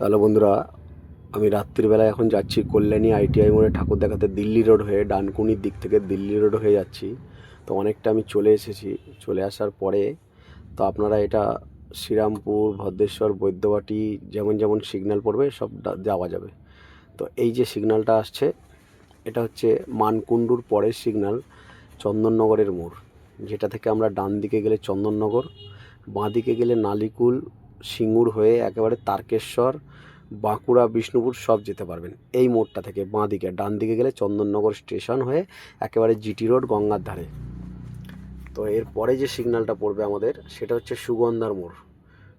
তাহলে বন্ধুরা, আমি রাত্রিবেলায় এখন যাচ্ছি কল্যাণী আইটিআই মোড়ে ঠাকুর দেখাতে দিল্লি রোড হয়ে, ডানকুনির দিক থেকে দিল্লি রোড হয়ে যাচ্ছি। তো অনেকটা আমি চলে এসেছি। চলে আসার পরে তো আপনারা এটা শ্রীরামপুর, ভদ্রেশ্বর, বৈদ্যবাটি যেমন যেমন সিগন্যাল পড়বে, সব যাওয়া যাবে। তো এই যে সিগন্যালটা আসছে, এটা হচ্ছে মানকুণ্ডুর পরের সিগন্যাল, চন্দননগরের মোড়। যেটা থেকে আমরা ডান দিকে গেলে চন্দননগর বাঁ দিকে গেলে নালিকুল সিঙ্গুর হয়ে একেবারে তারকেশ্বর, বাঁকুড়া, বিষ্ণুপুর সব যেতে পারবেন। এই মোড়টা থেকে বাঁ দিকে। ডান দিকে গেলে চন্দননগর স্টেশন হয়ে একেবারে জিটি রোড গঙ্গার ধারে। তো এর পরে যে সিগন্যালটা পড়বে আমাদের, সেটা হচ্ছে সুগন্ধার মোড়।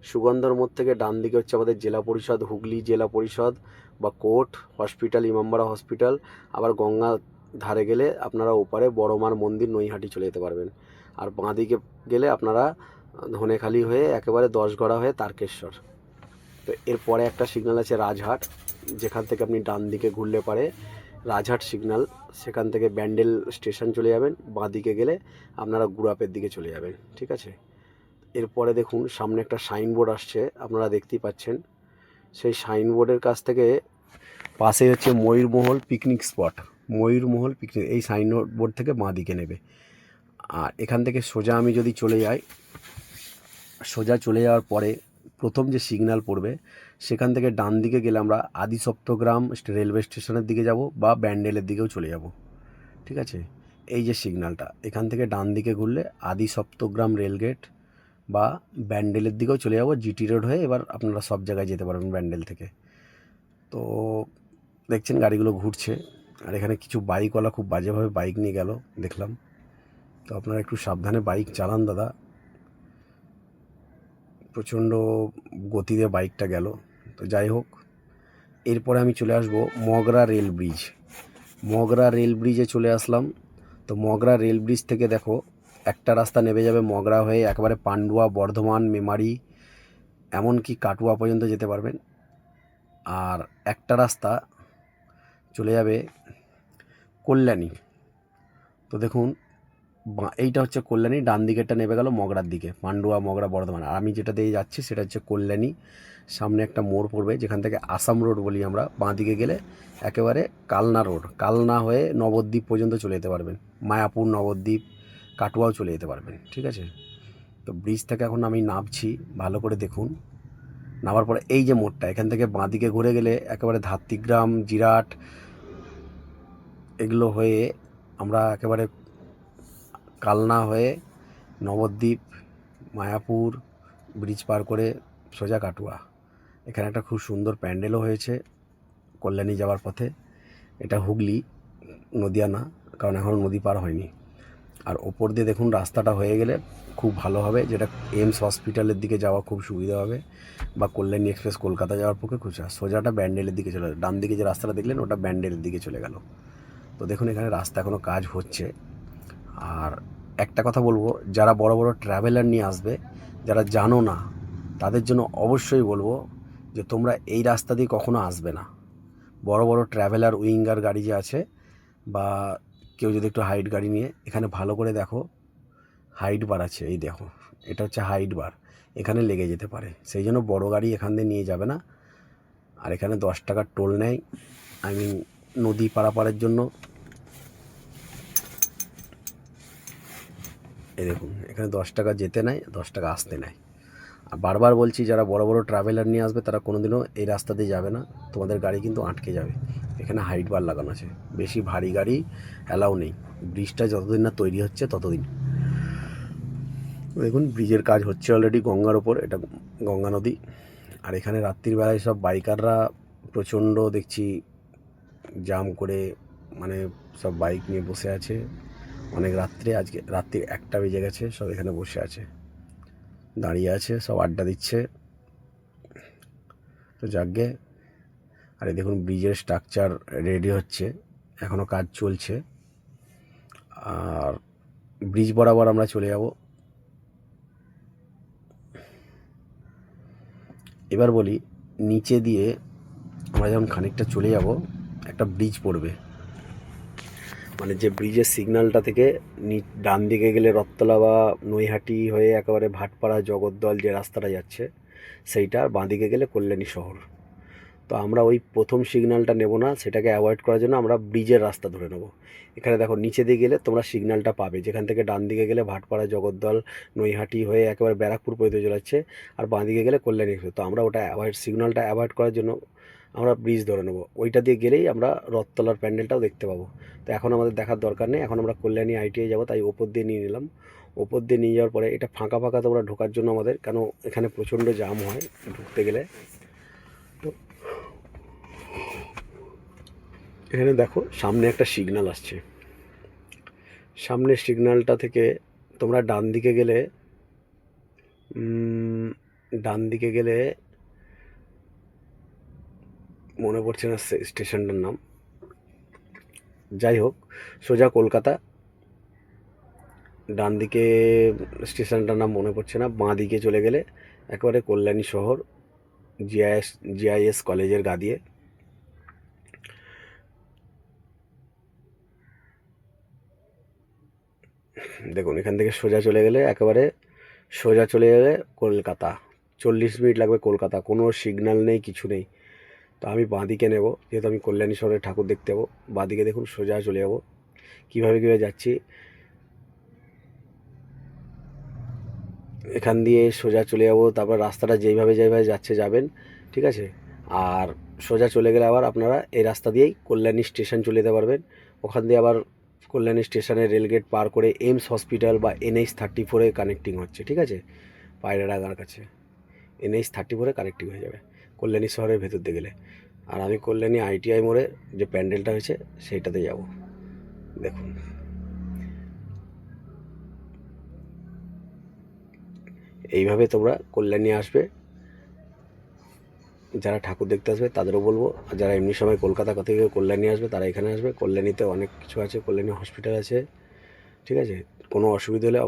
সুগন্ধার মোড় থেকে ডান দিকে হচ্ছে আমাদের জেলা পরিষদ, হুগলি জেলা পরিষদ বা কোর্ট, হসপিটাল, ইমামবাড়া হসপিটাল। আবার গঙ্গা ধারে গেলে আপনারা ওপারে বড়মার মন্দির, নৈহাটি চলে যেতে পারবেন। আর বাঁ দিকে গেলে আপনারা ধনেখালি হয়ে একেবারে দশগড়া হয়ে তারকেশ্বর। তো এরপরে একটা সিগন্যাল আছে রাজহাট, যেখান থেকে আপনি ডান দিকে ঘুরলে পারে রাজহাট সিগন্যাল সেখান থেকে ব্যান্ডেল স্টেশন চলে যাবেন, বাঁ দিকে গেলে আপনারা গুড়াপের দিকে চলে যাবেন, ঠিক আছে? এরপরে দেখুন, সামনে একটা সাইনবোর্ড আসছে, আপনারা দেখতেই পাচ্ছেন। সেই সাইনবোর্ডের কাছ থেকে পাশে হচ্ছে Mayurmahal picnic spot Mayurmahal picnic এই সাইনবোর্ড থেকে বাঁ দিকে নেবে। আর এখান থেকে সোজা আমি যদি চলে যাই সোজা চলে যাওয়ার পরে প্রথম যে সিগন্যাল পড়বে, সেখান থেকে ডান দিকে গেলে আমরা আদি সপ্তগ্রাম রেলওয়ে স্টেশনের দিকে যাব বা ব্যান্ডেলের দিকেও চলে যাব। ঠিক আছে? এই যে সিগন্যালটা, এখান থেকে ডান দিকে ঘুরলে আদি সপ্তগ্রাম রেলগেট বা ব্যান্ডেলের দিকেও চলে যাব জিটি রোড হয়ে এবার আপনারা সব জায়গায় যেতে পারবেন ব্যান্ডেল থেকে। তো দেখছেন গাড়িগুলো ঘুরছে, আর এখানে কিছু বাইকওয়ালা খুব বাজেভাবে বাইক নিয়ে গেল, দেখলাম। তো আপনারা একটু সাবধানে বাইক চালান দাদা। প্রচণ্ড গতিতে বাইকটা গেল। তো যাই হোক, এরপরে আমি চলে আসব Magra rail bridge. Magra rail ব্রিজে চলে আসলাম। তো মগরা রেল ব্রিজ থেকে দেখো, একটা রাস্তা নেমে যাবে মগরা হয়ে একেবারে পান্ডুয়া, বর্ধমান, মেমারি, এমনকি কাটুয়া পর্যন্ত যেতে পারবেন। আর একটা রাস্তা চলে যাবে কল্যাণী। তো দেখুন এইটা হচ্ছে কল্যাণী, ডান দিকেরটা নেমে গেল মগরার দিকে পান্ডুয়া মগরা, বর্ধমান। আর আমি যেটা দিয়ে যাচ্ছি সেটা হচ্ছে কল্যাণী, সামনে একটা মোড় পড়বে, যেখান থেকে আসাম রোড বলি আমরা, বাঁ দিকে গেলে একেবারে কালনা রোড। কালনা হয়ে নবদ্বীপ পর্যন্ত চলে যেতে পারবেন, মায়াপুর, নবদ্বীপ, কাটুয়াও চলে যেতে পারবেন, ঠিক আছে? তো ব্রিজ থেকে এখন আমি নামছি, ভালো করে দেখুন। নামার পরে এই যে মোড়টা, এখান থেকে বাঁ দিকে ঘুরে গেলে একেবারে ধাত্রিগ্রাম, জিরাট, এগুলো হয়ে আমরা একেবারে কালনা হয়ে নবদ্বীপ, মায়াপুর, ব্রিজ পার করে সোজা কাটুয়া। এখানে একটা খুব সুন্দর প্যান্ডেলও হয়েছে কল্যাণী যাওয়ার পথে। এটা হুগলি, নদিয়া না, কারণ এখনও নদী পার হয়নি। আর ওপর দিয়ে দেখুন রাস্তাটা হয়ে গেলে খুব ভালো হবে, যেটা এইমস হসপিটালের দিকে যাওয়া খুব সুবিধা হবে, বা কল্যাণী এক্সপ্রেস কলকাতা যাওয়ার পক্ষে খুব সোজাটা ব্যান্ডেলের দিকে চলে ডান দিকে যে রাস্তাটা দেখলেন, ওটা ব্যান্ডেলের দিকে চলে গেল। তো দেখুন এখানে রাস্তা এখনও কাজ হচ্ছে। আর একটা কথা বলব, যারা বড় বড় ট্রাভেলার নিয়ে আসবে, যারা জানো না, তাদের জন্য অবশ্যই বলব যে তোমরা এই রাস্তা দিয়ে কখনো আসবে না। বড় বড় ট্রাভেলার উইঙ্গার গাড়ি যে আছে, বা কেউ যদি একটু হাইট গাড়ি নিয়ে, এখানে ভালো করে দেখো হাইট বার আছে, এই দেখো, এটা হচ্ছে হাইট বার এখানে লেগে যেতে পারে। সেই জন্য বড় গাড়ি এখান দিয়ে নিয়ে যাবে না। আর এখানে দশ টাকার টোল নেয় আই মিন নদী পারাপারের জন্য এই দেখুন, এখানে দশ টাকা যেতে নেয় দশ টাকা আসতে নেয় আর বারবার বলছি, যারা বড় বড় ট্রাভেলার নিয়ে আসবে, তারা কোনোদিনও এই রাস্তা দিয়ে যাবে না, তোমাদের গাড়ি কিন্তু আটকে যাবে। এখানে হাইট বার লাগানো আছে। বেশি ভারী গাড়ি অ্যালাউ নেই। ব্রিজটা যতদিন না তৈরি হচ্ছে, ততদিন। দেখুন, ব্রিজের কাজ হচ্ছে অলরেডি গঙ্গার ওপর এটা গঙ্গা নদী। আর এখানে রাত্রির বেলায় সব বাইকাররা প্রচণ্ড দেখছি জাম করে মানে সব বাইক নিয়ে বসে আছে। অনেক রাত্রে, আজকে রাত্রি একটা বেজে গেছে, সব এখানে বসে আছে। দাঁড়িয়ে আছে, সব আড্ডা দিচ্ছে। তো যাকগে। আর দেখুন, ব্রিজের স্ট্রাকচার রেডি হচ্ছে এখনও কাজ চলছে। আর ব্রিজ বরাবর আমরা চলে যাব। এবার বলি, নিচে দিয়ে আমরা যখন খানিকটা চলে যাব, একটা ব্রিজ পড়বে। মানে যে ব্রিজের সিগন্যালটা থেকে ডান দিকে গেলে রত্তলা বা নৈহাটি হয়ে একেবারে ভাটপাড়া, জগদ্দল যে রাস্তাটা যাচ্ছে, সেইটা বাঁ দিকে গেলে কল্যাণী শহর। তো আমরা ওই প্রথম সিগন্যালটা নেব না, সেটাকে অ্যাভয়েড করার জন্য আমরা ব্রিজের রাস্তা ধরে নেব। এখানে দেখো, নিচে দিয়ে গেলে তোমরা সিগন্যালটা পাবে, যেখান থেকে ডান দিকে গেলে ভাটপাড়া, জগদ্দল, নৈহাটি হয়ে একেবারে ব্যারাকপুর পর্যন্ত চলে যাচ্ছে, আর বাঁ দিকে গেলে কল্যাণী। তো আমরা ওটা অ্যাভয়েড সিগন্যালটা অ্যাভয়েড করার জন্য আমরা ব্রিজ ধরে নেব। ওইটা দিয়ে গেলেই আমরা রথতলার প্যান্ডেলটাও দেখতে পাবো। তো এখন আমাদের দেখার দরকার নেই। এখন আমরা কল্যাণী আইটিআই যাব, তাই ওপর দিয়ে নিয়ে নিলাম। ওপর দিয়ে নিয়ে যাওয়ার পরে এটা ফাঁকা ফাঁকা তোমরা ঢোকার জন্য আমাদের, কেন এখানে প্রচণ্ড জাম হয় ঢুকতে গেলে। তো এখানে দেখো, সামনে একটা সিগনাল আসছে। সামনের সিগনালটা থেকে তোমরা ডান দিকে গেলে ডান দিকে গেলে মনে পড়ছে না স্টেশনটার নাম। যাই হোক সোজা কলকাতা। ডান দিকে স্টেশনটার নাম মনে পড়ছে না, বাঁ দিকে চলে গেলে একেবারে কল্যাণী শহর, জিআইএস জিআইএস কলেজের গা দিয়ে। দেখুন, এখান থেকে সোজা চলে গেলে একেবারে সোজা চলে গেলে কলকাতা। চল্লিশ মিনিট লাগবে কলকাতা, কোনো সিগন্যাল নেই, কিছু নেই। তো আমি বাঁদিকে নেব, যেহেতু আমি কল্যাণী শহরের ঠাকুর দেখতে যাব। বাঁদিকে দেখুন সোজা চলে যাব। কীভাবে কীভাবে যাচ্ছি? এখান দিয়ে সোজা চলে যাব, তারপর রাস্তাটা যেইভাবে যেইভাবে যাচ্ছে যাবেন, ঠিক আছে? আর সোজা চলে গেলে আবার আপনারা এই রাস্তা দিয়েই কল্যাণী স্টেশন চলে যেতে পারবেন। ওখান দিয়ে আবার কল্যাণী স্টেশনে রেলগেট পার করে এইমস হসপিটাল বা এনএইচ থার্টি ফোরে কানেক্টিং হচ্ছে, ঠিক আছে? পায়রাডাঙ্গার কাছে। এনএইচ থার্টি ফোরে কানেক্টিং হয়ে যাবে। কল্যাণী শহরের ভেতর দিয়ে গেলে। আর আমি কল্যাণী আইটিআই মোড়ে যে প্যান্ডেলটা হয়েছে, সেইটাতে যাব। দেখুন। এইভাবে তোমরা কল্যাণী আসবে। যারা ঠাকুর দেখতে আসবে, তাদেরও বলব। আর যারা এমনি সময় কলকাতা থেকে কল্যাণী আসবে, তারা এখানে আসবে। কল্যাণীতে অনেক কিছু আছে, কল্যাণী হসপিটাল আছে। ঠিক আছে? কোনো অসুবিধা হলে